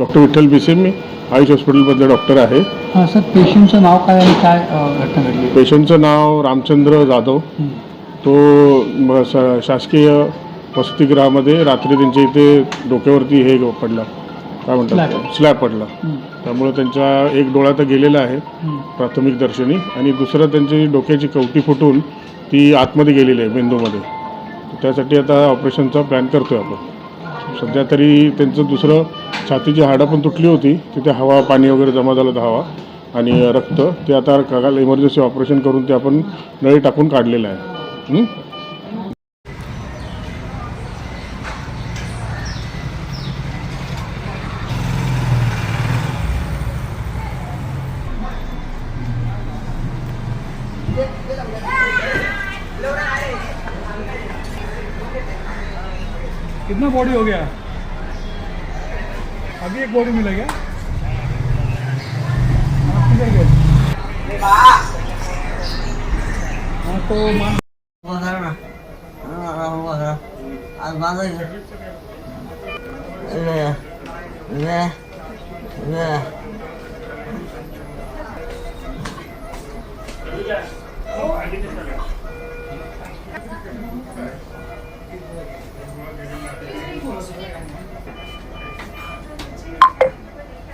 Doctor Vitthal Bise मी. आयुष हॉस्पिटलमधले doctor आहे. हां सर पेशंटचं नाव काय आणि काय अ, घटना घडली? पेशंटचं नाव रामचंद्र जाधव. तो म, शासकीय वसतिगृहामध्ये रात्री त्यांच्या इथे डोक्यावरती हे पडला. काय म्हणतात Slab. स्लॅब पडला. हं. त्यामुळे त्यांचा एक डोळा तर गेलेला आहे हं. प्राथमिक दर्शनी. आणि दुसरं त्यांची डोक्याची कवटी फुटून ती आतमध्ये गेलेली आहे मेंदूमध्ये. त्यासाठी आता ऑपरेशनचा प्लॅन करतोय आपण. सध्या तरी त्यांचं दुसरं छातीची हाडं पण तुटली होती. तिथे हवा पाणी वगैरे जमा झालं होतं हवा आणि रक्त. ते आता काल इमर्जन्सी ऑपरेशन करून ते आपण नळी टाकून काढलेलं आहे. हं? कितना बॉडी हो गया अभी एक बॉडी मिला क्या हाँ, किधर गए? हाँ, तो मान Bozarına.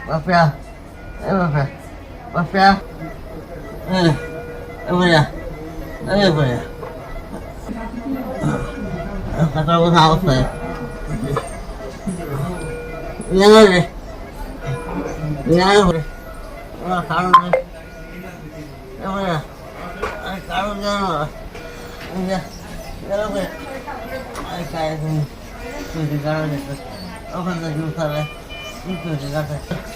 Mafia. Ê Mafia. Mafia. Ê. Ê Mafia. Ê Mafia. Kata ko sa ako sa'yo. Yan na rin. Yan na rin. Mga karoon rin. Ê Mafia. Ay, karoon na rin. Ê Mafia. Yan na rin. Ay, kaya ko. Hindi karoon rin. Ako na yung sa'yo. Hindi ko rin.